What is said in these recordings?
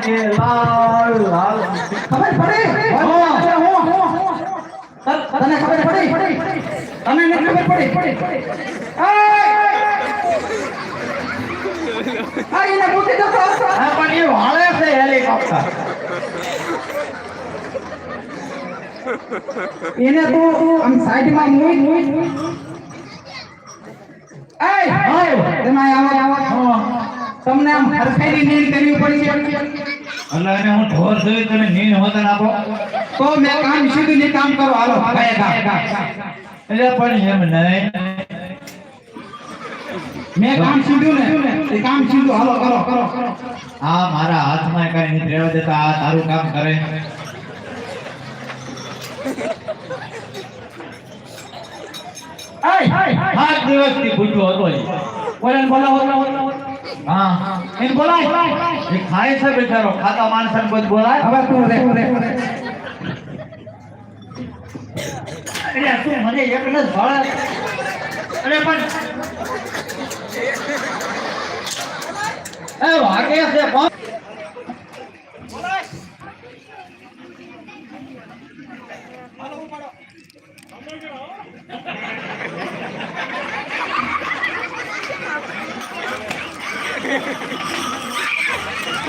કે લાલ લાલ. ખબર પડી? હા. તને ખબર પડી પણ એ વાળે છે હેલિકોપ્ટર એને તો આમ સાઈડમાં મૂઈ મૂઈ એ હાય. તમે આવા આવા. તમને આમ હરખાઈની નીંદ કરવી પડશે અલ્લા એને હું ઢોર જોઈ તમે નીન હોતા આપો તો મેં કામ સીધું ને કામ કરો હાલો એટલે પણ એમ નહીં મેં કામ સીધું ને એ કામ સીધું હાલો કરો કરો હા મારા હાથમાં કઈ નથી રહેવા દેતા આ તારું કામ કરે સાત દિવસથી ભૂખ્યો હતો ઈ. બોલે બોલો બોલો હા. એને બોલાય. એ ખાય છે બિચારો. ખાતા માણસ કોઈ બોલાય. હવે તું રે રે. તું મને એકને જ ભાળે અરે પણ એ વાગે છે પણ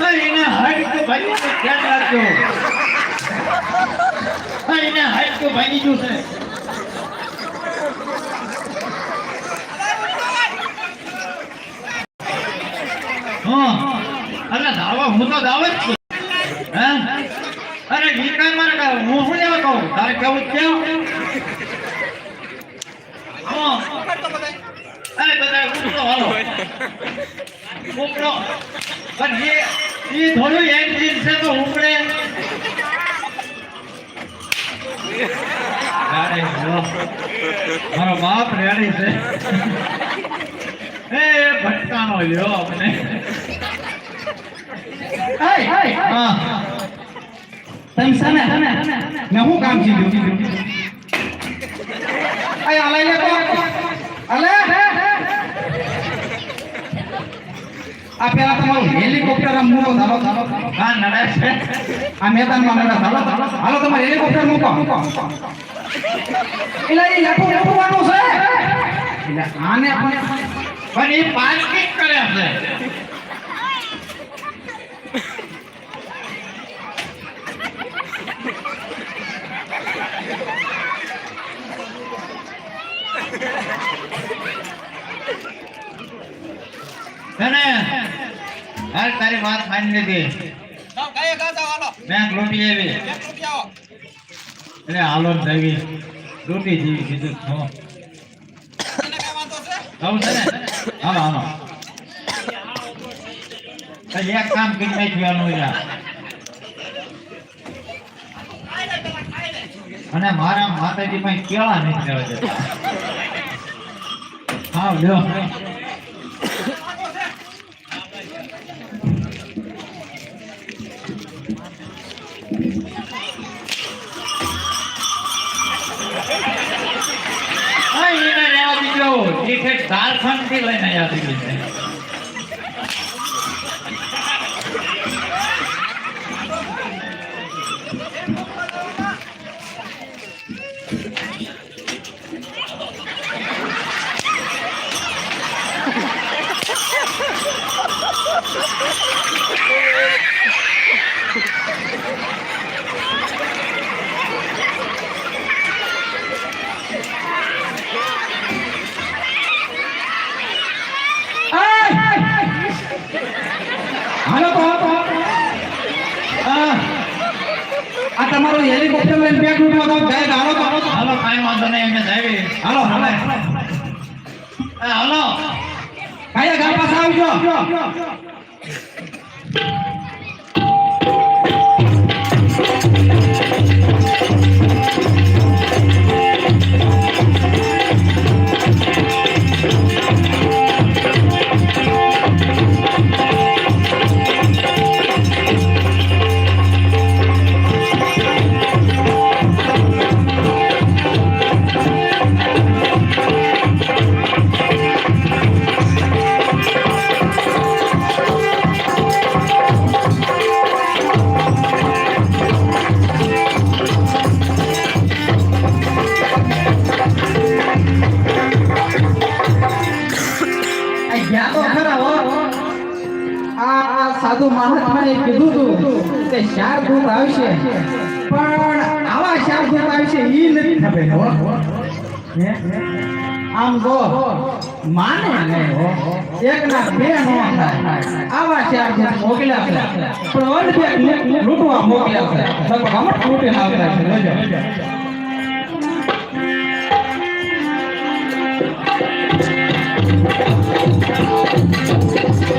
અરે એને તો ધ્યાન રાખજો. એને હાઈટ ભાગી ગયું છે. અરે દાવા, હું તો દાવ જ અરે કાંઈ મારે કાંઈ હું કહું? તારે કેવું અરે બધા ઉઠો હાલો. ઉપડો. પણ એ એ થોડું એન્જિન છે તો ઉપડે. અરે. મારો બાપ રેડી છે. એ ભટકાનો લ્યો આપણે. તમે સામે મેં હું કામ આલે લે તો આલે આ પેલા તમારું હેલિકોપ્ટર આમ મૂકો ધાલો ધાલો હા નડે છે આ મેદાનમાં નડે ધાલો હાલો તમારે હેલિકોપ્ટર મૂકો. એટલે એ લખું લખવાનું છે. એટલે આને પણ પણ એ પાર્કિંગ કરે છે. તને હાલ તારી વાત માની લીધી લૂંટી આવી. એટલે હાલો દેવી લૂંટી જેવી કીધું હું આવું છે ને? હાલો હાલો. એક કામ કરી નાખ્યું યાર. અને મારા માતાજી પાસે કેળા નથી લેવા દેતા. હા લ્યો. ઠેક ઝારખંડથી લઈને આવ્યા ગઈ છે. હાલો તો હા, આ તમારું હેલિકોપ્ટર લઈને બેઠું ઉઠો તો જાય હાલો તો હાલો તો હાલો કાંઈ વાંધો નહીં અમે જાવી. હાલો હાલો હાલો કાયા ગામ પાસે આવજો સાધુ મહાત્માએ કીધું હતું કે ચાર દૂત આવશે. પણ આવા ચાર દૂત આવશે ઈ નથી ખબર હો. આમ ગો માને એક ના બે નો આવા ચાર દૂત મોકલ્યા છે. પણ ઓલ બે લૂંટવા મોકલ્યા છે. અમર લૂંટીને આવતા છે.